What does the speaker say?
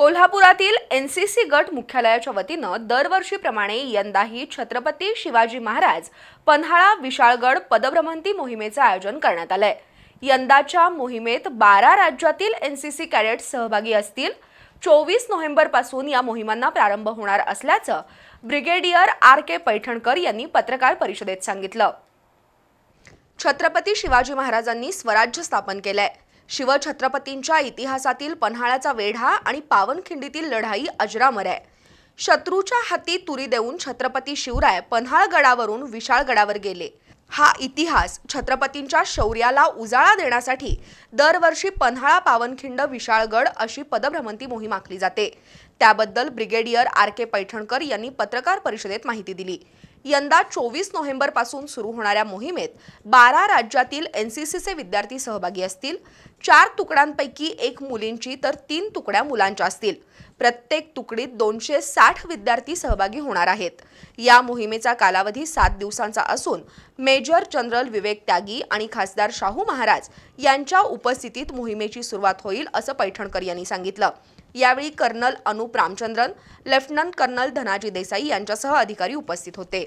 कोल्हापुरातील N C C गट मुख्यालयाच्या वतीनं दरवर्षीप्रमाणे यंदाही छत्रपती शिवाजी महाराज पन्हाळा विशाळगड पदभ्रमंती मोहिमेचं आयोजन करण्यात आलंय. यंदाच्या मोहिमेत बारा राज्यातील एन सी सी कॅडेट सहभागी असतील. चोवीस नोव्हेंबरपासून या मोहिमांना प्रारंभ होणार असल्याचं ब्रिगेडियर आर के पैठणकर यांनी पत्रकार परिषदेत सांगितलं. छत्रपती शिवाजी महाराजांनी स्वराज्य स्थापन केलंय. शिवछत्रपतींच्या इतिहासातील पन्हाळ्याचा वेढा आणि पावनखिंडीतील लढाई अजरामर आहे. शत्रूच्या हाती तुरी देऊन छत्रपती शिवराय पन्हाळगडावरून विशाळगडावर गेले. हा इतिहास छत्रपतींच्या शौर्याला उजाळा देण्यासाठी दरवर्षी पन्हाळा पावनखिंड विशाळगड अशी पदभ्रमंती मोहीम आखली जाते. त्याबद्दल ब्रिगेडियर आर के पैठणकर यांनी पत्रकार परिषदेत माहिती दिली. यंदा चोवीस नोव्हेंबरपासून सुरू होणाऱ्या मोहिमेत बारा राज्यातील एन सी सीचे विद्यार्थी सहभागी असतील. चार तुकड्यांपैकी एक मुलींची तर तीन तुकड्या मुलांच्या असतील. प्रत्येक तुकडीत दोनशे साठ विद्यार्थी सहभागी होणार आहेत. या मोहिमेचा कालावधी सात दिवसांचा असून मेजर जनरल विवेक त्यागी आणि खासदार शाहू महाराज यांच्या उपस्थितीत मोहिमेची सुरुवात होईल असं पैठणकर यांनी सांगितलं. यावेळी colonel Anup Ramachandran lieutenant colonel Dhanaji Desai यांच्यासह अधिकारी उपस्थित होते.